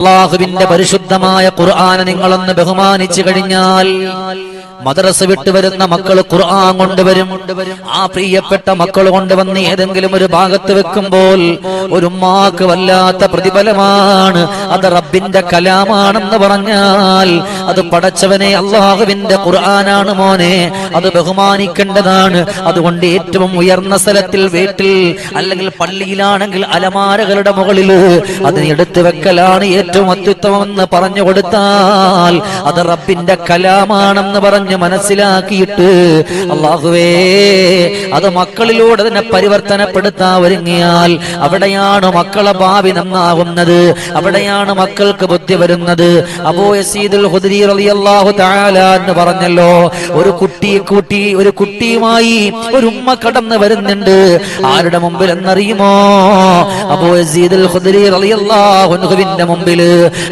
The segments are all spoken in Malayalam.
അള്ളാഹുവിന്റെ പരിശുദ്ധമായ ഖുർആാന നിങ്ങളൊന്ന് ബഹുമാനിച്ചു കഴിഞ്ഞാൽ മദ്രസ വിട്ട് വരുന്ന മക്കൾ ഖുർആൻ കൊണ്ടുവരും. ആ പ്രിയപ്പെട്ട മക്കൾ കൊണ്ടുവന്ന് ഏതെങ്കിലും ഒരു ഭാഗത്ത് വെക്കുമ്പോൾ ഒരു ഉമ്മാക്ക് വല്ലാത്ത പ്രതിഫലമാണ്. അത് റബ്ബിന്റെ കലാമാണെന്ന് പറഞ്ഞാൽ അത് പടച്ചവനെ അള്ളാഹുവിന്റെ ഖുർആനാണ് മോനെ. അത് ബഹുമാനിക്കേണ്ടതാണ്. അതുകൊണ്ട് ഏറ്റവും ഉയർന്ന സ്ഥലത്തിൽ വീട്ടിൽ അല്ലെങ്കിൽ പള്ളിയിലാണെങ്കിൽ അലമാരകളുടെ മുകളിൽ അതിന് എടുത്തു വെക്കലാണ് ഏറ്റവും അത്യുത്തമം എന്ന് പറഞ്ഞു കൊടുത്താൽ അത് റബ്ബിന്റെ കലാമാണെന്ന് പറഞ്ഞ് മനസ്സിലാക്കിയിട്ട് അള്ളാഹുവേ അത് മക്കളിലൂടെ തന്നെ പരിവർത്തനപ്പെടുത്താൻ ഒരുങ്ങിയാൽ അവിടെയാണ് മക്കളെ ഭാവി നന്നാവുന്നത് അവിടെയാണ് മക്കൾക്ക് ബുദ്ധി വരുന്നത്. അബൂ യസീദുൽ റളിയല്ലാഹു തആല എന്ന് പറഞ്ഞല്ലോ ഒരു കുട്ടി കൂട്ടി ഒരു കുട്ടിയുമായി ഒരു ഉമ്മ കടന്നു വരുന്നുണ്ട്. ആരുടെ മുമ്പിൽ എന്നറിയുമോ? അബോ യസീദുൽ ഖുദ്രി റളിയല്ലാഹു അൻഹുവിന്റെ മുമ്പിൽ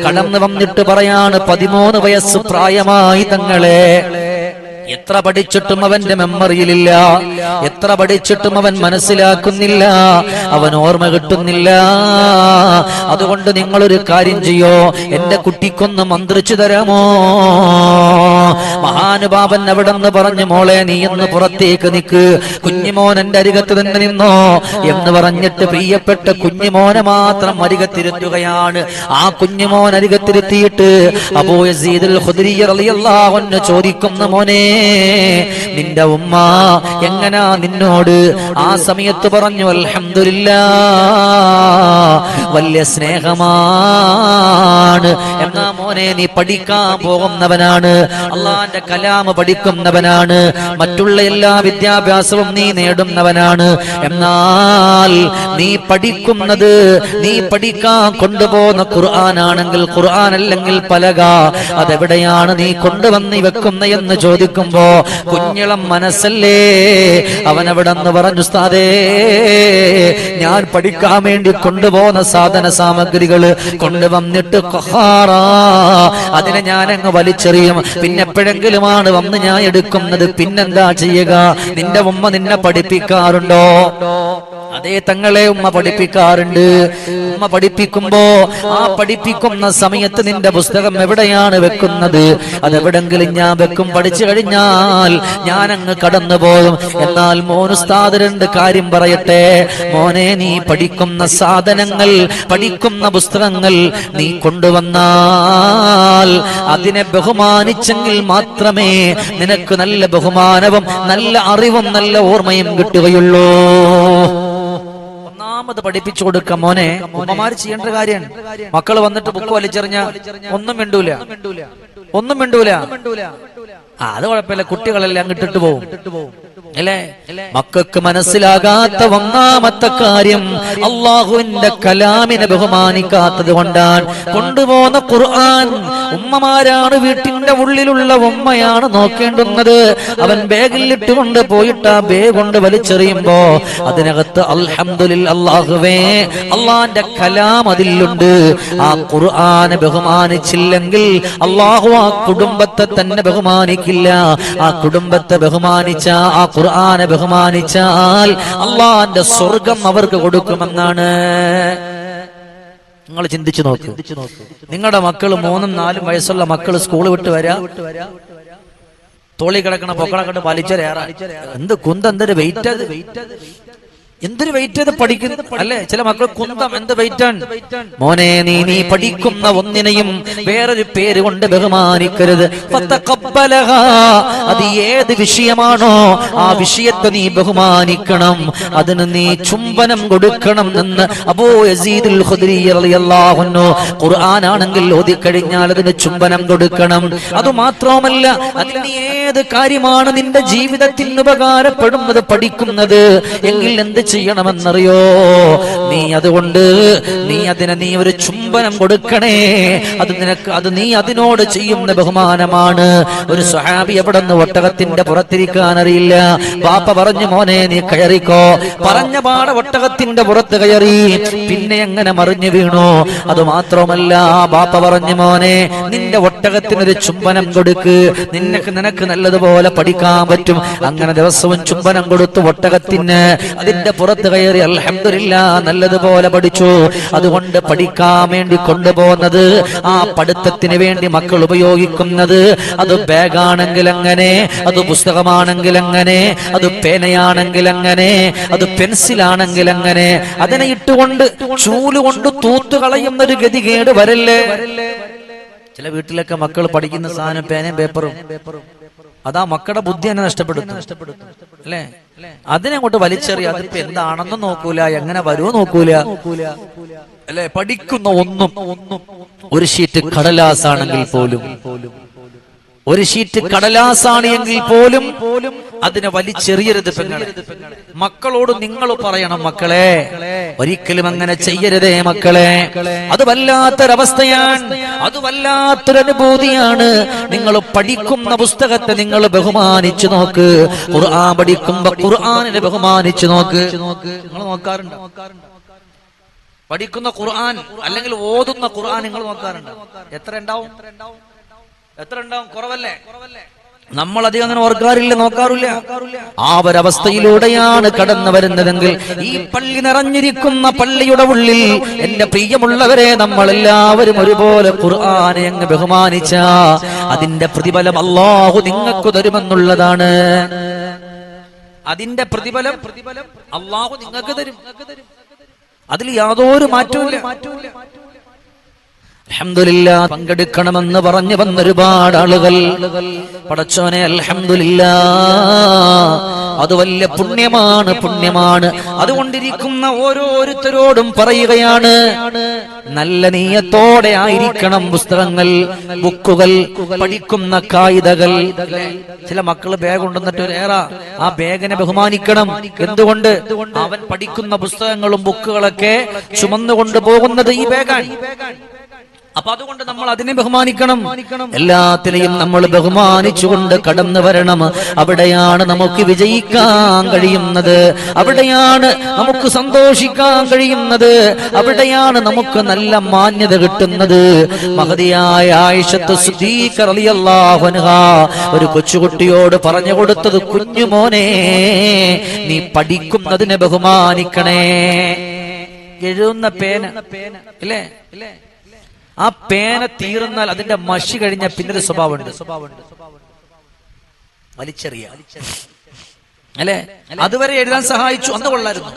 കടന്നു വന്നിട്ട് പറയാണ് പതിമൂന്ന് വയസ്സ് പ്രായമായി തങ്ങളെ. എത്ര പഠിച്ചിട്ടും അവന്റെ മെമ്മറിയിലില്ല. എത്ര പഠിച്ചിട്ടും അവൻ മനസ്സിലാക്കുന്നില്ല. അവൻ ഓർമ്മ കിട്ടുന്നില്ല. അതുകൊണ്ട് നിങ്ങളൊരു കാര്യം ചെയ്യോ? എന്റെ കുട്ടിക്കൊന്ന് മന്ത്രിച്ചു തരാമോ? മഹാനുഭാവൻ അവിടെ നിന്ന് പറഞ്ഞു മോളെ നീ എന്ന് പുറത്തേക്ക് നിക്ക്. കുഞ്ഞിമോൻ എന്റെ അരികത്ത് തന്നെ നിന്നോ? എന്ന് പറഞ്ഞിട്ട് പ്രിയപ്പെട്ട കുഞ്ഞിമോനെ മാത്രം അരികത്തിരുത്തുകയാണ്. ആ കുഞ്ഞിമോൻ അരികത്തിരുത്തിയിട്ട് അബൂ യസീദുൽ ഖുദ്രി റളിയല്ലാഹു അൻഹു ചോദിക്കുന്ന മോനെ നിന്റെ ഉമ്മ എങ്ങനാ നിന്നോട് ആ സമയത്ത് പറഞ്ഞു അൽഹംദുലില്ലാ വലിയ സ്നേഹമാണ്. എന്നാ മോനെ നീ പഠിക്കാൻ പോകുന്നവനാണ്. അള്ളാന്റെ കലാമ പഠിക്കുന്നവനാണ്. മറ്റുള്ള എല്ലാ വിദ്യാഭ്യാസവും നീ നേടുന്നവനാണ്. എന്നാൽ നീ പഠിക്കുന്നത് നീ പഠിക്കാൻ കൊണ്ടുപോകുന്ന ഖുർആനാണെങ്കിൽ ഖുർആൻ അല്ലെങ്കിൽ പലക അതെവിടെയാണ് നീ കൊണ്ടുവന്ന് വെക്കുന്ന എന്ന് ചോദിക്കുമ്പോ കുഞ്ഞിളം മനസ്സല്ലേ? അവൻ അവിടെ നിന്ന് പറഞ്ഞു ഉസ്താദേ ഞാൻ പഠിക്കാൻ വേണ്ടി കൊണ്ടുപോകുന്ന സാധന സാമഗ്രികൾ കൊണ്ടുവന്നിട്ട് അതിനെ ഞാൻ അങ്ങ് വലിച്ചെറിയും. പിന്നെ എപ്പോഴെങ്കിലുമാണ് വന്ന് ഞാൻ എടുക്കുന്നത്. പിന്നെന്താ ചെയ്യുക? നിന്റെ ഉമ്മ നിന്നെ പഠിപ്പിക്കാറുണ്ടോ? അതേ തങ്ങളെ ഉമ്മ പഠിപ്പിക്കാറുണ്ട്. ഉമ്മ പഠിപ്പിക്കുമ്പോ ആ പഠിപ്പിക്കുന്ന സമയത്ത് നിന്റെ പുസ്തകം എവിടെയാണ് വെക്കുന്നത്? അതെവിടെങ്കിലും ഞാൻ വെക്കും. പഠിച്ചു കഴിഞ്ഞാൽ ഞാൻ അങ്ങ് കടന്നു പോകും എന്നാൽ മോനുസ്താദ് രണ്ട് കാര്യം പറയട്ടെ. മോനെ നീ പഠിക്കുന്ന സാധനങ്ങൾ പഠിക്കുന്ന പുസ്തകങ്ങൾ നീ കൊണ്ടുവന്നാൽ അതിനെ ബഹുമാനിച്ചെങ്കിൽ മാത്രമേ നിനക്ക് നല്ല ബഹുമാനവും നല്ല അറിവും നല്ല ഓർമ്മയും കിട്ടുകയുള്ളൂ. ഒന്നാമത് പഠിപ്പിച്ചു കൊടുക്ക മോനെ. ഉമ്മമാര് ചെയ്യേണ്ട കാര്യമാണ് മക്കൾ വന്നിട്ട് ബുക്ക് വലിച്ചെറിഞ്ഞ ഒന്നും മിണ്ടൂല. ഒന്നും മിണ്ടൂല. അത് കുഴപ്പമില്ല. കുട്ടികളെല്ലാം അങ്ങിട്ടിട്ട് പോകും അല്ലേ? മക്കൾക്ക് മനസ്സിലാകാത്ത ഒന്നാമത്തെ കാര്യം അള്ളാഹുവിന്റെ കലാമിനെ ബഹുമാനിക്കാത്തത് കൊണ്ടാണ്. കൊണ്ടുപോകുന്ന ഖുർആൻ ഉമ്മമാരാണ് വീട്ടിന്റെ ഉള്ളിലുള്ള ഉമ്മയാണ് നോക്കേണ്ടുന്നത്. അവൻ ബാഗിൽ ഇട്ടുകൊണ്ട് പോയിട്ട് ആ ബാഗ് കൊണ്ട് വലിച്ചെറിയുമ്പോ അതിനകത്ത് അൽഹമുലിൽ അള്ളാഹുവേ അള്ളാന്റെ കലാം അതിലുണ്ട്. ആ ഖുർആനെ ബഹുമാനിച്ചില്ലെങ്കിൽ അള്ളാഹു ആ കുടുംബത്തെ തന്നെ ബഹുമാനിക്കില്ല ആ കുടുംബത്തെ ബഹുമാനിച്ച ആ ഖുർആാനെ ബഹുമാനിച്ചാൽ അള്ളാന്റെ സ്വർഗം അവർക്ക് കൊടുക്കുമെന്നാണ്. നിങ്ങൾ ചിന്തിച്ചു നോക്കൂ. നിങ്ങളുടെ മക്കൾ മൂന്നും നാലും വയസ്സുള്ള മക്കൾ സ്കൂൾ വിട്ട് വരാ? തോളി കിടക്കണ പൊക്കളെ കണ്ട് വലിച്ചേറാ എന്ത് കുന്ത എന്തൊരു വെയിറ്റ് അത്? എന്തൊരു വെയിറ്റ് ചെയ്ത് പഠിക്കുന്നത് അല്ലെ? ചില മക്കൾ കുന്തം എന്ത് വെയിറ്റാണ് മോനെ നീ നീ പഠിക്കുന്ന ഒന്നിനെയും വേറൊരു പേര് കൊണ്ട് ബഹുമാനിക്കരുത്. അത് ഏത് വിഷയമാണോ ആ വിഷയത്തെ നീ ബഹുമാനിക്കണം. അതിന് നീ ചുംബനം കൊടുക്കണം എന്ന് അബൂ യസീദുൽ ഖുർആനാണെങ്കിൽ ഓതി കഴിഞ്ഞാൽ അതിന് ചുംബനം കൊടുക്കണം. അത് മാത്രവുമല്ല അതിൽ നീ ഏത് കാര്യമാണ് നിന്റെ ജീവിതത്തിൽ ഉപകാരപ്പെടുന്നത് പഠിക്കുന്നത്? എങ്കിൽ എന്ത് ചെയ്യണമെന്നറിയോ? നീ അതുകൊണ്ട് നീ അതിനെ നീ ഒരു ചുംബനം കൊടുക്കണേ. അത് നിനക്ക് അത് നീ അതിനോട് ചെയ്യുന്ന ബഹുമാനമാണ്. ഒരു സ്വഹാബി എവിടെ നിന്ന് ഒട്ടകത്തിന്റെ പുറത്തിരിക്കാൻ അറിയില്ല ബാപ്പ പറഞ്ഞു മോനെ നീ കയറിക്കോ. പറഞ്ഞ പാട ഒട്ടകത്തിന്റെ പുറത്ത് കയറി. പിന്നെ എങ്ങനെ മറിഞ്ഞു വീണു? അത് മാത്രമല്ല ബാപ്പ പറഞ്ഞു മോനെ നിന്റെ ഒട്ടകത്തിനൊരു ചുംബനം കൊടുക്ക്. നിനക്ക് നിനക്ക് നല്ലതുപോലെ പഠിക്കാൻ പറ്റും. അങ്ങനെ ദിവസവും ചുംബനം കൊടുത്തു ഒട്ടകത്തിന് അതിന്റെ പുറത്ത് കയറി അലഹമില്ല നല്ലതുപോലെ പഠിച്ചു. അതുകൊണ്ട് പഠിക്കാൻ വേണ്ടി കൊണ്ടുപോകുന്നത് ആ പഠിത്തത്തിന് വേണ്ടി മക്കൾ ഉപയോഗിക്കുന്നത്. അത് ബാഗാണെങ്കിൽ അങ്ങനെ അത് പുസ്തകമാണെങ്കിൽ അങ്ങനെ അത് പേനയാണെങ്കിൽ അങ്ങനെ അത് പെൻസിലാണെങ്കിൽ അങ്ങനെ. അതിനെ ഇട്ടുകൊണ്ട് ചൂലുകൊണ്ട് തൂത്തു കളയുന്ന ഒരു ഗതികേട് വരല്ലേ? ചില വീട്ടിലൊക്കെ മക്കൾ പഠിക്കുന്ന സാധനം പേനയും പേപ്പറും. അതാ മക്കളുടെ ബുദ്ധി തന്നെ നഷ്ടപ്പെടുത്തും. അല്ലേ? അതിനെ അങ്ങോട്ട് വലിച്ചെറിയ അതിപ്പോ എന്താണെന്നും നോക്കൂല എങ്ങനെ വരുമോ നോക്കൂല. അല്ലെ? പഠിക്കുന്ന ഒന്നും ഒരു ഷീറ്റ് കടലാസാണെങ്കിൽ പോലും. ഒരു ഷീറ്റ് കടലാസാണ് എങ്കിൽ പോലും അതിനെ വലിച്ചെറിയരുത് പെങ്ങളെ. മക്കളോട് നിങ്ങൾ പറയണം മക്കളെ. ഒരിക്കലും അങ്ങനെ ചെയ്യരുതേ മക്കളെ. അത് വല്ലാത്തൊരവസ്ഥയാണ്. അത് വല്ലാത്തൊരനുഭൂതിയാണ്. നിങ്ങൾ പഠിക്കുന്ന പുസ്തകത്തെ നിങ്ങൾ ബഹുമാനിച്ചു നോക്ക്. ഖുർആൻ പഠിക്കുമ്പോ ഖുർആാനിനെ ബഹുമാനിച്ചു നോക്ക്. നിങ്ങൾ നോക്കാറുണ്ട്? പഠിക്കുന്ന ഖുർആൻ അല്ലെങ്കിൽ ഓതുന്ന ഖുർആൻ നിങ്ങൾ നോക്കാറുണ്ട്? എത്ര ഉണ്ടാവും? എത്ര ഉണ്ടാവും കുറവല്ലേ? നമ്മൾ അധികം അങ്ങനെ ഓർക്കാറില്ല നോക്കാറില്ല. ആ ഒരവസ്ഥയിലൂടെയാണ് കടന്നു വരുന്നതെങ്കിൽ ഈ പള്ളി നിറഞ്ഞിരിക്കുന്ന പള്ളിയുടെ ഉള്ളിൽ എന്റെ പ്രിയമുള്ളവരെ നമ്മൾ എല്ലാവരും ഒരുപോലെ ഖുർആാനെ അങ്ങ് ബഹുമാനിച്ച അതിന്റെ പ്രതിഫലം അള്ളാഹു നിങ്ങൾക്ക് തരുമെന്നുള്ളതാണ്. അതിന്റെ പ്രതിഫലം പ്രതിഫലം അള്ളാഹു നിങ്ങൾക്ക് തരും. അതിൽ യാതൊരു മാറ്റവും മാറ്റവും പങ്കെടുക്കണമെന്ന് പറഞ്ഞു വന്ന ഒരുപാട് ആളുകൾ. പടച്ചോനെ അൽഹംദുലില്ലാ. അത് വലിയ പുണ്യമാണ് പുണ്യമാണ്. അതുകൊണ്ടിരിക്കുന്ന ഓരോരുത്തരോടും പറയുകയാണ് നല്ല നീയത്തോടെ ആയിരിക്കണം പുസ്തകങ്ങൾ ബുക്കുകൾ പഠിക്കുന്ന കായികകൾ. ചില മക്കൾ ബാഗ് ഉണ്ടെന്നിട്ട് ഏറ ആ ബാഗിനെ ബഹുമാനിക്കണം. എന്തുകൊണ്ട്? അവൻ പഠിക്കുന്ന പുസ്തകങ്ങളും ബുക്കുകളൊക്കെ ചുമന്നുകൊണ്ട് പോകുന്നത് ഈ ബാഗാണ് അപ്പൊ അതുകൊണ്ട് നമ്മൾ അതിനെ ബഹുമാനിക്കണം. എല്ലാത്തിനെയും നമ്മൾ ബഹുമാനിച്ചുകൊണ്ട് കടന്നു വരണം. അവിടെയാണ് നമുക്ക് വിജയിക്കാൻ കഴിയുന്നത്. അവിടെയാണ് നമുക്ക് സന്തോഷിക്കാൻ കഴിയുന്നത്. അവിടെയാണ് നമുക്ക് നല്ല മാന്യത കിട്ടുന്നത്. മഹതിയായ ആയിഷത്ത് ഒരു കൊച്ചുകുട്ടിയോട് പറഞ്ഞു കൊടുത്തത് കുഞ്ഞുമോനെ നീ പഠിക്കുന്നതിനെ ബഹുമാനിക്കണേ. എഴുതുന്ന പേന. പേന. അല്ലേ? അല്ലേ? ആ പേന തീർന്നാൽ അതിന്റെ മഷി കഴിഞ്ഞ പിന്നൊരു സ്വഭാവമുണ്ട്. വലിച്ചെറിയ അല്ലെ? അതുവരെ എഴുതാൻ സഹായിച്ചു. അന്ന് കൊള്ളായിരുന്നു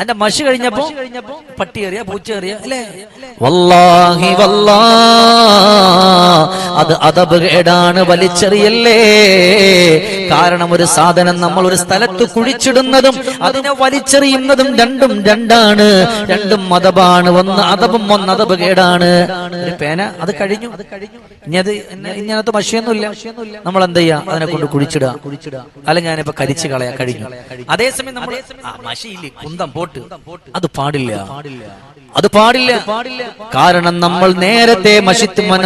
അതിന്റെ മഷി കഴിഞ്ഞപ്പോ പട്ടി കയറിയ പൂച്ച കയറിയ അല്ലേ? വല്ലാഹി വല്ലാ അത് അതബ് കേടാണ് വലിച്ചെറിയല്ലേ? കാരണം ഒരു സാധനം നമ്മൾ ഒരു സ്ഥലത്ത് കുഴിച്ചിടുന്നതും അതിനെ വലിച്ചെറിയുന്നതും രണ്ടും രണ്ടാണ്. രണ്ടും മതബാണ്. ഒന്ന് അതബും ഒന്ന് അതബ് കേടാണ്. ഒരു പേന അത് കഴിഞ്ഞു. അത് കഴിഞ്ഞു ഇനി അത് ഇങ്ങനത്തെ മഷിയൊന്നുമില്ല. നമ്മൾ എന്ത് ചെയ്യാ? അതിനെ കൊണ്ട് കുഴിച്ചിടുക. കുഴിച്ചിടുക അല്ലെങ്കിൽ ഞാനിപ്പോ കരിച്ചു കളയാ. കഴിഞ്ഞു. അതേസമയം നമ്മൾ മഷിയില്ലേ? കുന്തം പോട്ട് അത് പാടില്ല. അത് പാടില്ല. കാരണം നമ്മൾ നേരത്തെ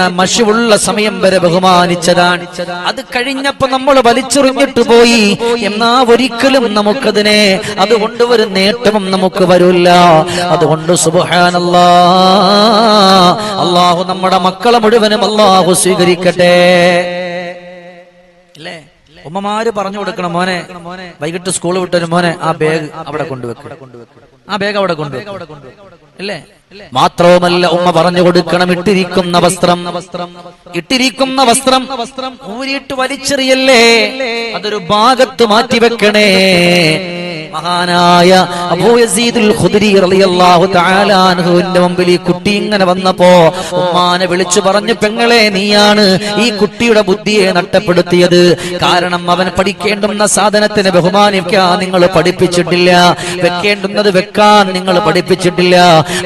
മഷിവുള്ള സമയം വരെ ബഹുമാനിച്ചതാണ്. അത് കഴിഞ്ഞപ്പോ നമ്മൾ വലിച്ചെറിഞ്ഞിട്ട് പോയി. എന്നാ ഒരിക്കലും നമുക്കതിനെ അതുകൊണ്ട് ഒരു നേട്ടവും നമുക്ക് വരില്ല. അതുകൊണ്ട് സുബഹാനല്ലാ. അള്ളാഹു നമ്മുടെ മക്കളെ മുഴുവനും അള്ളാഹു സ്വീകരിക്കട്ടെ. അല്ലേ? ഉമ്മമാര് പറഞ്ഞു കൊടുക്കണം മോനെ. വൈകിട്ട് സ്കൂൾ വിട്ടൊരു മോനെ ആ ബാഗ് അവിടെ കൊണ്ടുവെക്കും. ആ ബാഗ് അവിടെ കൊണ്ടുവെക്കും. അല്ലേ മാത്രവുമല്ല ഉമ്മ പറഞ്ഞു കൊടുക്കണം ഇട്ടിരിക്കുന്ന വസ്ത്രം. ഇട്ടിരിക്കുന്ന വസ്ത്രം ഊരിയിട്ട് വലിച്ചെറിയല്ലേ? അതൊരു ഭാഗത്ത് മാറ്റിവെക്കണേ മഹാനായ അബൂ യസീദുൽ ഖുദരി റളിയല്ലാഹു തആല അൻഹുവിന്റെ മുമ്പിൽ ഈ കുട്ടി ഇങ്ങനെ വന്നപ്പോ ഉമ്മാനെ വിളിച്ചു പറഞ്ഞു പെങ്ങളെ നീയാണ് ഈ കുട്ടിയുടെ ബുദ്ധിയെ നഷ്ടപ്പെടുത്തിയത്. കാരണം അവൻ പഠിക്കേണ്ടുന്ന സാധനത്തിന് ബഹുമാനിക്കാൻ നിങ്ങൾ പഠിപ്പിച്ചിട്ടില്ല. വെക്കേണ്ടുന്നത് വെക്കാൻ നിങ്ങൾ പഠിപ്പിച്ചിട്ടില്ല.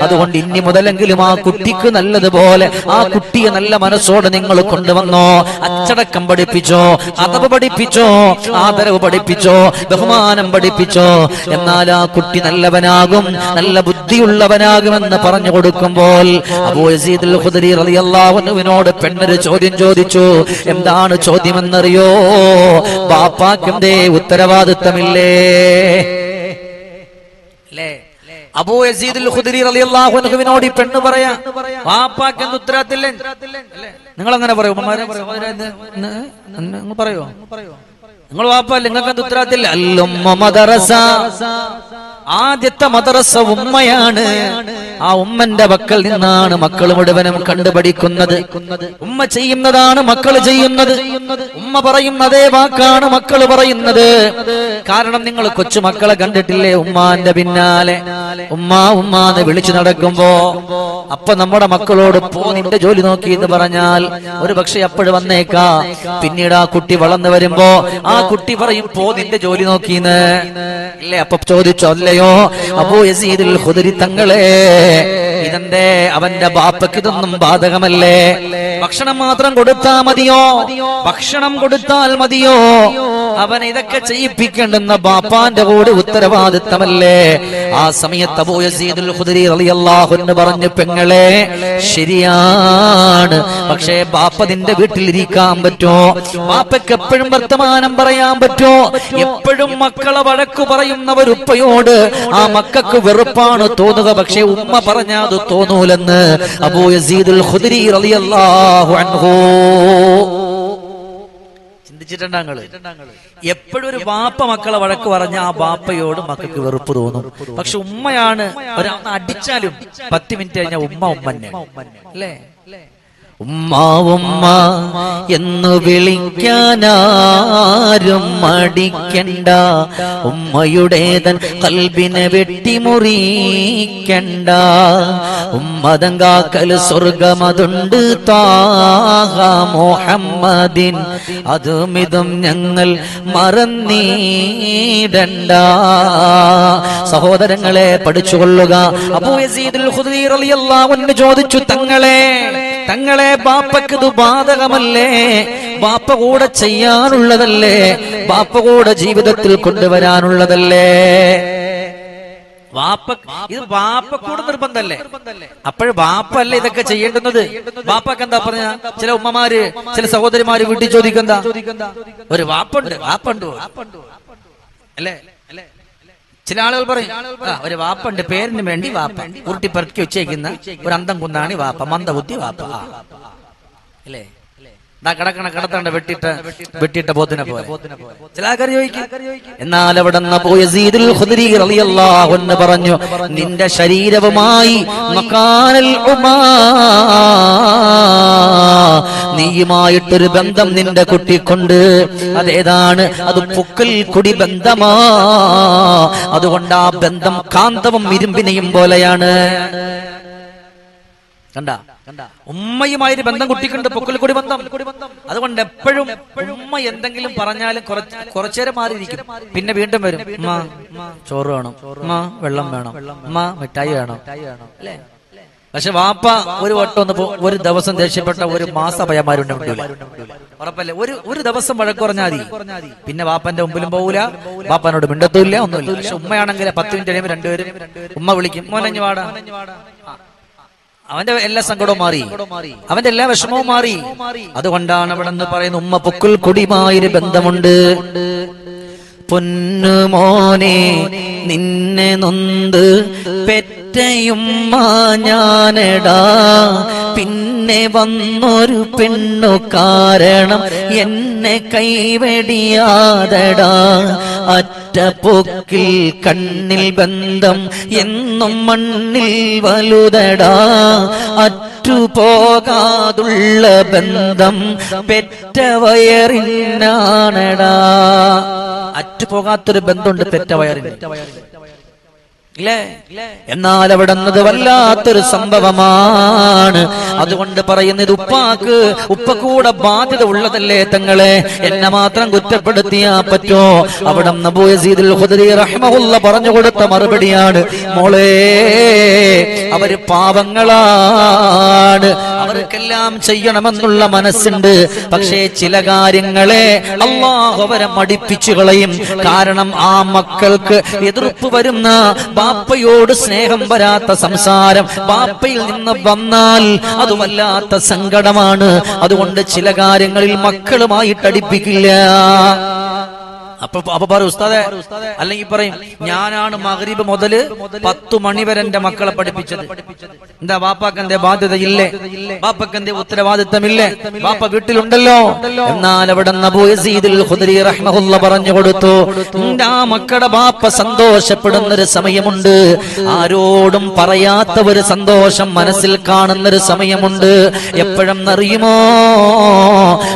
അതുകൊണ്ട് ഇനി മുതലെങ്കിലും ആ കുട്ടിക്ക് നല്ലതുപോലെ ആ കുട്ടിയെ നല്ല മനസ്സോടെ നിങ്ങൾ കൊണ്ടുവന്നോ. അച്ചടക്കം പഠിപ്പിച്ചോ അതവ് പഠിപ്പിച്ചോ ആദരവ് പഠിപ്പിച്ചോ ബഹുമാനം പഠിപ്പിച്ചോ. എന്നാൽ ആ കുട്ടി നല്ലവനാകും നല്ല ബുദ്ധിയുള്ളവനാകുമെന്ന് പറഞ്ഞു കൊടുക്കുമ്പോൾ അബൂ യസീദുൽ ഖുദരി റളിയല്ലാഹു അൻഹുവിനോട് പെണ്ണൊരു ചോദ്യം ചോദിച്ചു എന്താണ് ചോദ്യമെന്നറിയോ ബാപ്പാക്കിന്റെ ഉത്തരവാദിത്തമില്ലേ അല്ലേ അബൂ യസീദുൽ ഖുദരി റളിയല്ലാഹു അൻഹുവിനോട് പെണ്ണ് പറയാ വാപ്പാക്ക് നിങ്ങൾ അങ്ങനെ പറയോ പറയോ നിങ്ങൾ വാപ്പ നിങ്ങൾ വാപ്പല്ല നിങ്ങൾക്ക് എന്ത് ഉത്തരവാദിത്തമില്ല അല്ലുമ്മ മദറസ. ആദ്യത്തെ മദ്രസ ഉമ്മയാണ്. ആ ഉമ്മന്റെ പക്കൽ നിന്നാണ് മക്കൾ മുഴുവനും കണ്ടുപഠിക്കുന്നത്. ഉമ്മ ചെയ്യുന്നതാണ് മക്കൾ ചെയ്യുന്നത്. ഉമ്മ പറയുന്ന അതേ വാക്കാണ് മക്കൾ പറയുന്നത്. കാരണം നിങ്ങൾ കൊച്ചു മക്കളെ കണ്ടിട്ടില്ലേ ഉമ്മാന്റെ പിന്നാലെ? ഉമ്മ ഉമ്മ എന്ന് വിളിച്ചു നടക്കുമ്പോ അപ്പൊ നമ്മുടെ മക്കളോട് പോ നിന്റെ ജോലി നോക്കി എന്ന് പറഞ്ഞാൽ ഒരു പക്ഷെ അപ്പോഴും വന്നേക്കാ. പിന്നീട് ആ കുട്ടി വളർന്നു വരുമ്പോ ആ കുട്ടി പറയും പോ നിന്റെ ജോലി നോക്കിന്ന്. ഇല്ലേ അപ്പൊ ചോദിച്ചോ അല്ലയോ അബൂ യസീദുൽ ഹുദരി തങ്ങളെ ഇതെന്തേ അവന്റെ ബാപ്പക്ക് ഇതൊന്നും ബാധകമല്ലേ? ഭക്ഷണം മാത്രം കൊടുത്താ മതിയോ? ഭക്ഷണം കൊടുത്താൽ മതിയോ? അവൻ ഇതൊക്കെ ചെയ്യിപ്പിക്കേണ്ടുന്ന ബാപ്പാന്റെ കൂടെ ഉത്തരവാദിത്തമല്ലേ? ആ സമയത്ത് അബൂ യസീദുൽ ഖുദരി റളിയല്ലാഹു അൻഹു പറഞ്ഞു പെങ്ങളെ ശരിയാണ്. പക്ഷേ ബാപ്പ നിന്റെ വീട്ടിലിരിക്കാൻ പറ്റോ ബാപ്പയ്ക്ക് എപ്പോഴും വർത്തമാനം പറയാൻ പറ്റോ? എപ്പോഴും മക്കളെ വഴക്കു പറയുന്നവർ ഉപ്പയോട് ആ മക്കൾക്ക് വെറുപ്പാണ് തോന്നുക പക്ഷെ ഉമ്മ പറഞ്ഞാൽ അത് തോന്നൂലെന്ന്. അബൂ യസീദുൽ ഖുദരി റളിയല്ലാഹു അൻഹു. എപ്പോഴും ഒരു വാപ്പ മക്കളെ വഴക്ക് പറഞ്ഞ ആ വാപ്പയോട് മക്കൾക്ക് വെറുപ്പ് തോന്നും. പക്ഷെ ഉമ്മയാണ് ഒരാൾ അടിച്ചാലും പത്ത് മിനിറ്റ് കഴിഞ്ഞാൽ ഉമ്മ ഉമ്മന്നെ. അല്ലേ? ഉമ്മ ഉമ്മ എന്ന് വിളിക്കാനാരും മടിക്കണ്ട. ഉമ്മയുടേതൻ കൽബിനെ വെട്ടിമുറിക്കണ്ട. ഉമ്മതങ്കാക്കൽ സ്വർഗമതുണ്ട് താഹ മുഹമ്മദിൻ. അതും ഇതും ഞങ്ങൾ മറന്നീടണ്ട. സഹോദരങ്ങളെ പഠിച്ചുകൊള്ളുക. അബൂ യസീദുൽ റളിയല്ലാഹു അൻഹു ചോദിച്ചു തങ്ങളെ തങ്ങളെ ബാപ്പക്ക് ബാധകമല്ലേ? ബാപ്പ കൂടെ ചെയ്യാനുള്ളതല്ലേ? ബാപ്പ കൂടെ ജീവിതത്തിൽ കൊണ്ടുവരാനുള്ളതല്ലേ? വാപ്പ ഇത് നിർബന്ധല്ലേ? അപ്പോഴും ബാപ്പ അല്ല ഇതൊക്കെ ചെയ്യേണ്ടുന്നത്? വാപ്പക്ക് എന്താ പറഞ്ഞ? ചില ഉമ്മമാര് ചില സഹോദരിമാര് വീട്ടിൽ ചോദിക്കുന്ന ഒരു വാപ്പുണ്ട് വാപ്പുണ്ട്. അല്ലേ? ചില ആളുകൾ പറയും ഒരു വാപ്പുണ്ട് പേരിന് വേണ്ടി വാപ്പ. ഉരുട്ടി പെറുക്കി വെച്ചേക്കുന്ന ഒരു അന്തം കുന്നാണ് വാപ്പ മന്ദബുദ്ധി വാപ്പ. അല്ലേ കിടക്കണ കിടത്തണ്ട വെട്ടിട്ട വെട്ടിട്ട് പോത്തിനെ പോലെ. ചില ആൾക്കാർ ചോദിക്കും എന്നാൽ അവിടെ നിന്ന് പറഞ്ഞു നിന്റെ ശരീരവുമായി നീയുമായിട്ടൊരു ബന്ധം നിന്റെ കുട്ടിക്കൊണ്ട്. അതേതാണ് അത് പുക്കൽ കുടി ബന്ധമാ. അതുകൊണ്ട് ആ ബന്ധം കാന്തവും ഇരുമ്പിനെയും പോലെയാണ്. കണ്ട? ഉമ്മയുമായി ഒരു ബന്ധം കുട്ടിക്കുണ്ട് പൊക്കൽ കൂടി ബന്ധം. അതുകൊണ്ട് എപ്പോഴും ഉമ്മ എന്തെങ്കിലും പറഞ്ഞാലും കുറച്ച് കുറച്ചേരം മാറിയിരിക്കും. പിന്നെ വീണ്ടും വരും. ഉമ്മ ചോറ് വേണം. ഉമ്മ വെള്ളം വേണം. ഉമ്മ മിഠായി വേണം. അല്ലേ? പക്ഷെ വാപ്പ ഒരു വട്ടം ഒന്ന് ഒരു ദിവസം ദേഷ്യപ്പെട്ട ഒരു മാസ പയ്യന്മാരുണ്ട് ഉറപ്പല്ലേ? ഒരു ഒരു ദിവസം വഴക്ക് പറഞ്ഞാൽ മതി. പിന്നെ വാപ്പന്റെ മുമ്പിലും പോകൂല വാപ്പനോട് മിണ്ടത്തൂല്ല ഒന്നുമില്ല. പക്ഷെ ഉമ്മയാണെങ്കിൽ പത്ത് മിനിറ്റ് കഴിയുമ്പോൾ രണ്ടുപേരും ഉമ്മ വിളിക്കും. മോനഞ്ഞു വാടാ. അവന്റെ എല്ലാ സങ്കടവും മാറി. അവന്റെ എല്ലാ വിഷമവും മാറി. അതുകൊണ്ടാണ് അവിടെ നിന്ന് പറയുന്ന ഉമ്മ പൊക്കുൽ കൊടിയുമായൊരു ബന്ധമുണ്ട്. പൊന്നു പൊന്നുമോനെ നിന്നെ നൊന്ത് പെറ്റയുമ്മ പിന്നെ വന്നൊരു പെണ്ണു കാരണം എന്നെ കൈവെടിയാതടാ. അറ്റപ്പൊക്കിൽ കണ്ണിൽ ബന്ധം എന്നും മണ്ണിൽ വലുതടാ. അറ്റുപോകാതുള്ള ബന്ധം പെറ്റ വയറിനാണടാ. അറ്റുപോകാത്തൊരു ബന്ധമുണ്ട് പെറ്റ വയറിന്. ഇല്ലേ എന്നാൽ അവിടെ നിന്നത് വല്ലാത്തൊരു സംഭവമാണ്. അതുകൊണ്ട് പറയുന്നത് ഉപ്പാക്ക് ഉപ്പ കൂടെ ബാധ്യത ഉള്ളതല്ലേ തങ്ങളെ? എന്നെ മാത്രം കുറ്റപ്പെടുത്തിയാ പറ്റോ? അവിടെ പറഞ്ഞു കൊടുത്ത മറുപടിയാണ്. മോളെ അവർ പാവങ്ങളാണ്. അവർക്കെല്ലാം ചെയ്യണമെന്നുള്ള മനസ്സുണ്ട്. പക്ഷേ ചില കാര്യങ്ങളെ അള്ളാഹു അവരെ മടിപ്പിച്ചു കളയും. കാരണം ആ മക്കൾക്ക് എതിർപ്പ് വരുന്ന ബാപ്പയോട് സ്നേഹം വരാത്ത സംസാരം ബാപ്പയിൽ നിന്ന് വന്നാൽ അത് വല്ലാത്ത സങ്കടമാണ്. അതുകൊണ്ട് ചില കാര്യങ്ങളിൽ മക്കളുമായിട്ട് അടുപ്പിക്കില്ല. അപ്പൊ അപ്പൊ പറയും ഉസ്താദെ. അല്ലെങ്കിൽ പറയും ഞാനാണ് മഗ്രിബ് മുതൽ പത്തു മണി വരെ എന്റെ മക്കളെ പഠിപ്പിച്ചത്. എന്താ വാപ്പാക്ക് എന്തേ ബാധ്യതയില്ലേ? വാപ്പക്ക് എന്തേ ഉത്തരവാദിത്തമില്ലേ? വാപ്പ വീട്ടിലുണ്ടല്ലോ. എന്നാൽ അവിടെ പറഞ്ഞു കൊടുത്തു ആ മക്കളുടെ ബാപ്പ സന്തോഷപ്പെടുന്ന ഒരു സമയമുണ്ട്. ആരോടും പറയാത്ത ഒരു സന്തോഷം മനസ്സിൽ കാണുന്ന ഒരു സമയമുണ്ട്. എപ്പോഴും അറിയുമോ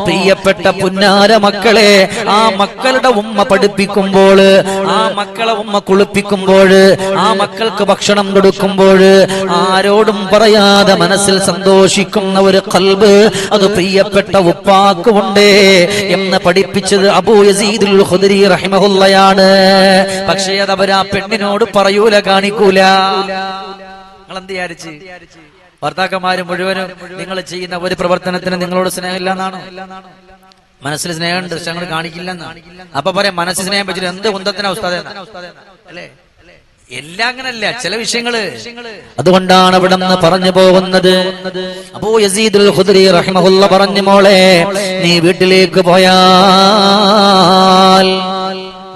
പ്രിയപ്പെട്ട പുന്നാര മക്കളെ ആ മക്കളുടെ ഉമ്മ പഠിപ്പിക്കുമ്പോൾ ആ മക്കളെ ഉമ്മ കുളിപ്പിക്കുമ്പോൾ ആ മക്കൾക്ക് ഭക്ഷണം കൊടുക്കുമ്പോൾ ആരോടും പറയാതെ മനസ്സിൽ സന്തോഷിക്കുന്ന ഒരു കൽബ് അത് പ്രിയപ്പെട്ട ഉപ്പാക്കുമുണ്ടേ എന്ന് പഠിപ്പിച്ചത് അബൂ യസീദുൽ ഖുദരി റഹിമഹുല്ലയാണ്. പക്ഷേ അത് അവർ ആ പെണ്ണിനോട് പറയൂല കാണിക്കൂല. വിചാരിച്ച്? ഭർത്താക്കന്മാര് മുഴുവനും നിങ്ങൾ ചെയ്യുന്ന ഒരു പ്രവർത്തനത്തിന് നിങ്ങളോട് സ്നേഹമില്ല എന്നാണോ മനസ്സിൽ സ്നേഹം പക്ഷെ ഞങ്ങൾ കാണിക്കില്ലെന്നാണ് അപ്പൊ പറയാം മനസ്സിൽ സ്നേഹം വെച്ചിട്ട് എന്ത് കുന്തത്തിനാ അവസ്ഥ അല്ലേ? എല്ലാം അങ്ങനല്ല ചില വിഷയങ്ങൾ അതുകൊണ്ടാണ് അവിടെ നിന്ന് പറഞ്ഞു പോകുന്നത്. അബൂ യസീദുൽ ഖുദ്രി റഹിമഹുല്ല പറഞ്ഞു മോളെ നീ വീട്ടിലേക്ക് പോയാൽ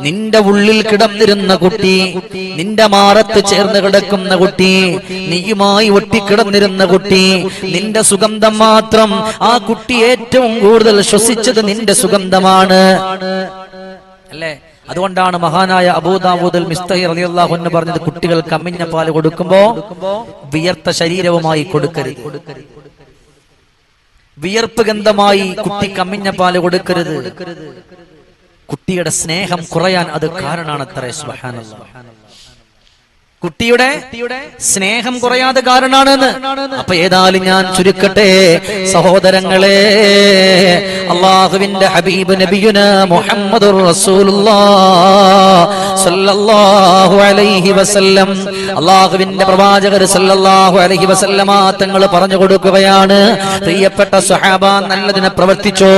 നിന്റെ ഉള്ളിൽ കിടന്നിരുന്ന കുട്ടി നിന്റെ മാറത്ത് ചേർന്ന് കിടക്കുന്ന കുട്ടി നീയുമായി ഒട്ടിക്കിടന്നിരുന്ന കുട്ടി നിന്റെ സുഗന്ധം മാത്രം ആ കുട്ടി ഏറ്റവും കൂടുതൽ ശ്വസിച്ചത് നിന്റെ സുഗന്ധമാണ്. അല്ലേ? അതുകൊണ്ടാണ് മഹാനായ അബൂദാബൂദൽ മിസ്തഹിർ റളിയല്ലാഹു അൻഹു പറഞ്ഞത് കുട്ടികൾ കമ്മിഞ്ഞ പാൽ കൊടുക്കുമ്പോ വിയർത്ത ശരീരവുമായി കൊടുക്കരുത്. വിയർപ്പ് ഗന്ധമായി കുട്ടി കമ്മിഞ്ഞ പാൽ കൊടുക്കരുത്. കുട്ടിയുടെ സ്നേഹം കുറയാൻ അത് കാരണമാണ് അത്ര കുട്ടിയുടെ സ്നേഹം കുറയാതെ കാരണാണെന്ന്. അപ്പൊ ഏതായാലും ഞാൻ ചുരുക്കട്ടെ. സഹോദരങ്ങളെ അള്ളാഹുവിന്റെ ഹബീബ് നബിയുന മുഹമ്മദ് അള്ളാഹുവിന്റെ പ്രവാചകർ സല്ലല്ലാഹു അലൈഹി വസല്ലമ പറഞ്ഞു കൊടുക്കുകയാണ്. പ്രിയപ്പെട്ട സുഹാബ നല്ലതിനെ പ്രവർത്തിച്ചോ?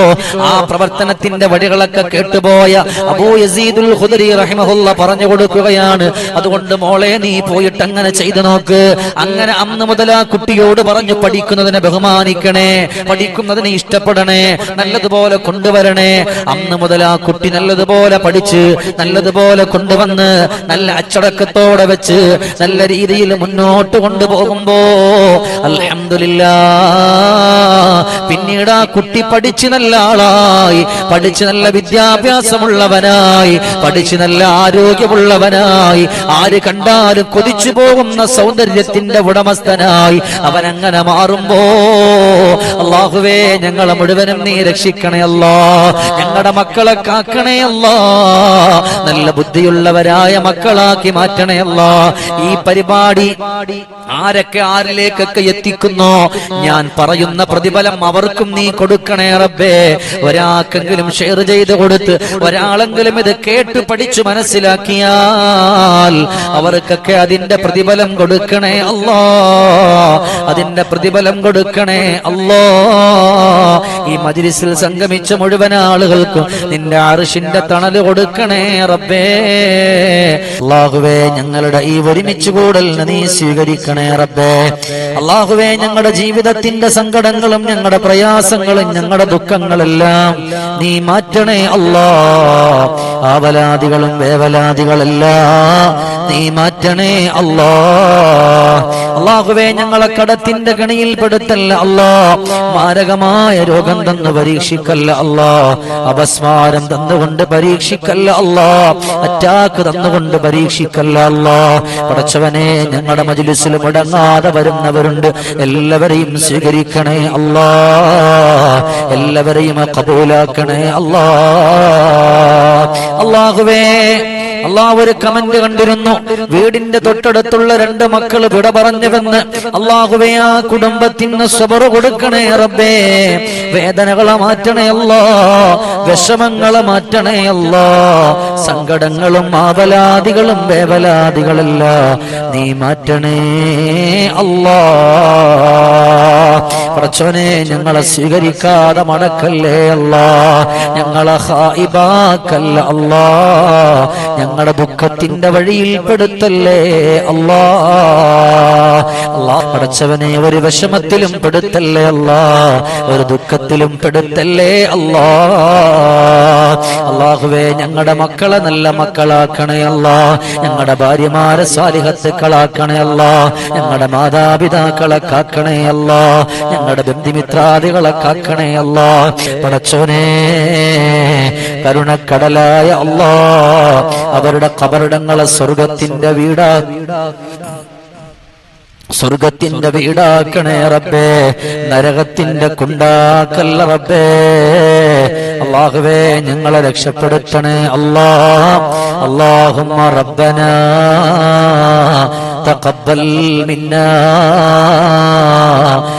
ആ പ്രവർത്തനത്തിന്റെ വഴികളൊക്കെ കേട്ടുപോയ അബൂ യസീദുൽ ഖുദരി റഹിമഹുല്ല പറഞ്ഞു കൊടുക്കുകയാണ്. അതുകൊണ്ട് മോളെ നീ പോയിട്ട് അങ്ങനെ ചെയ്തു നോക്ക്. അങ്ങനെ അന്ന് മുതൽ ആ കുട്ടിയോട് പറഞ്ഞു പഠിക്കുന്നതിനെ ബഹുമാനിക്കണേ പഠിക്കുന്നതിനെ ഇഷ്ടപ്പെടണേ നല്ലതുപോലെ കൊണ്ടുവരണേ. അന്ന് മുതൽ ആ കുട്ടി നല്ലതുപോലെ പഠിച്ച് നല്ലതുപോലെ കൊണ്ടുവന്ന് നല്ല അച്ചടക്കത്തോടെ വെച്ച് നല്ല രീതിയിൽ മുന്നോട്ട് കൊണ്ടുപോകുമ്പോ അൽഹംദുലില്ലാ പിന്നീട് ആ കുട്ടി പഠിച്ച് നല്ല ആളായി പഠിച്ച് നല്ല വിദ്യാഭ്യാസമുള്ളവനായി പഠിച്ച് നല്ല ആരോഗ്യമുള്ളവനായി. ആര് കണ്ടാലും കൊതിച്ചു പോകുന്ന സൗന്ദര്യത്തിന്റെ ഉടമസ്ഥനായി അവൻ അങ്ങനെ മാറുമ്പോ അള്ളാഹുവേ ഞങ്ങളെ മുഴുവനും നീ രക്ഷിക്കണേ അല്ലാ. ഞങ്ങളുടെ മക്കളെ കാക്കണേ നല്ല ബുദ്ധിയുള്ളവരായ മക്കളാക്കി മാറ്റണേ ഈ പരിപാടി ആരൊക്കെ ആരിലേക്കൊക്കെ എത്തിക്കുന്നോ ഞാൻ പറയുന്ന പ്രതിഫലം അവർക്കും നീ കൊടുക്കണേ റബ്ബേ. ഒരാൾക്കെങ്കിലും ഷെയർ ചെയ്ത് കൊടുത്ത് ഒരാളെങ്കിലും ഇത് കേട്ട് പഠിച്ചു മനസ്സിലാക്കിയാൽ അവർക്കൊക്കെ അതിന്റെ പ്രതിഫലം കൊടുക്കണേ അല്ലോ. അതിന്റെ പ്രതിഫലം കൊടുക്കണേ അല്ലോ. ഈ മജിലിസിൽ സംഗമിച്ച മുഴുവൻ ആളുകൾക്കും നിന്റെ അറിഷിന്റെ തണൽ കൊടുക്കണേ റബ്ബേ. അള്ളാഹുവേ ഞങ്ങളുടെ ഈ ഒരുമിച്ച് കൂടൽ നീ സ്വീകരിക്കണേ റബ്ബേ. അള്ളാഹുവേ ഞങ്ങളുടെ ജീവിതത്തിന്റെ സങ്കടങ്ങളും ഞങ്ങളുടെ പ്രയാസങ്ങളും ഞങ്ങളുടെ ദുഃഖങ്ങളെല്ലാം നീ മാറ്റണേ അല്ലാ. ആവലാദികളും വേവലാദികളെല്ലാം നീ മാറ്റണേ അല്ലാ. അള്ളാഹുവേ ഞങ്ങളെ കടത്തിന്റെ കണിയിൽ പെടുത്തല്ല അല്ലാ. മാരകമായ രോഗം തന്ന് പരീക്ഷിക്കല്ല അല്ലാ. അപസ്മാരം തന്നുകൊണ്ട് പരീക്ഷിക്കല്ല അല്ലാ. അറ്റാക്ക് തന്നുകൊണ്ട് പരീക്ഷിക്കല്ല അല്ലാ. പടച്ചവനെ ഞങ്ങളുടെ മജിലിസിൽ മുടങ്ങാതെ വരുന്നവരുണ്ട്. എല്ലാവരെയും സ്വീകരിക്കണേ അല്ലാ. എല്ലാവരെയും കബൂലാക്കണേ അല്ലാ. അള്ളാഹുവേ അള്ളാഹ് ഒരു കമന്റ് കണ്ടിരുന്നു. വീടിന്റെ തൊട്ടടുത്തുള്ള രണ്ട് മക്കൾ വിട പറഞ്ഞുവെന്ന്. അള്ളാഹുവേ ആ കുടുംബത്തിന് സബറ് കൊടുക്കണേ റബ്ബേ. വേദനകളെ മാറ്റണേ അല്ലോ. വിഷമങ്ങളെ മാറ്റണേ അല്ലോ. സങ്കടങ്ങളും ആവലാദികളും വേവലാദികളല്ല നീ മാറ്റണേ അല്ലോ. പ്രച്ചോനെ ഞങ്ങളെ സ്വീകരിക്കാതെ മടക്കല്ലേ അല്ലാ? ഞങ്ങളെ ഹായിബാക്കല്ല അല്ലാ? ഞങ്ങളുടെ ദുഃഖത്തിന്റെ വഴിയിൽ പെടുത്തല്ലേ അല്ലാ? അല്ലാ പടച്ചവനെ ഒരു വിഷമത്തിലും പെടുത്തല്ലേ അല്ലാ? ഒരു ദുഃഖത്തിലും പെടുത്തല്ലേ അല്ലാ? അള്ളാഹുവേ ഞങ്ങളുടെ മക്കളെ നല്ല മക്കളാക്കണേ അല്ലാ. ഞങ്ങളുടെ ഭാര്യമാരെ സ്വാലിഹത്തുക്കളാക്കണേ അല്ലാ. ഞങ്ങളുടെ മാതാപിതാക്കളെ കാക്കണേ അല്ലാ. ഞങ്ങളുടെ ബന്ധിമിത്രാദികളെ കാക്കണേ അല്ല. പടച്ചോനെ കരുണക്കടലായ അല്ല. അവരുടെ കബറിടങ്ങളെ സ്വർഗത്തിന്റെ വീടാ. സ്വർഗത്തിന്റെ വീടാക്കണേ റബ്ബേ. നരകത്തിന്റെ കുണ്ടാക്കല്ല റബ്ബേ. അള്ളാഹുവേ ഞങ്ങളെ രക്ഷപ്പെടുത്തണേ അല്ലാ. അള്ളാഹുമ്മ റബ്ബന. തഖബ്ബൽ മിന്നാ.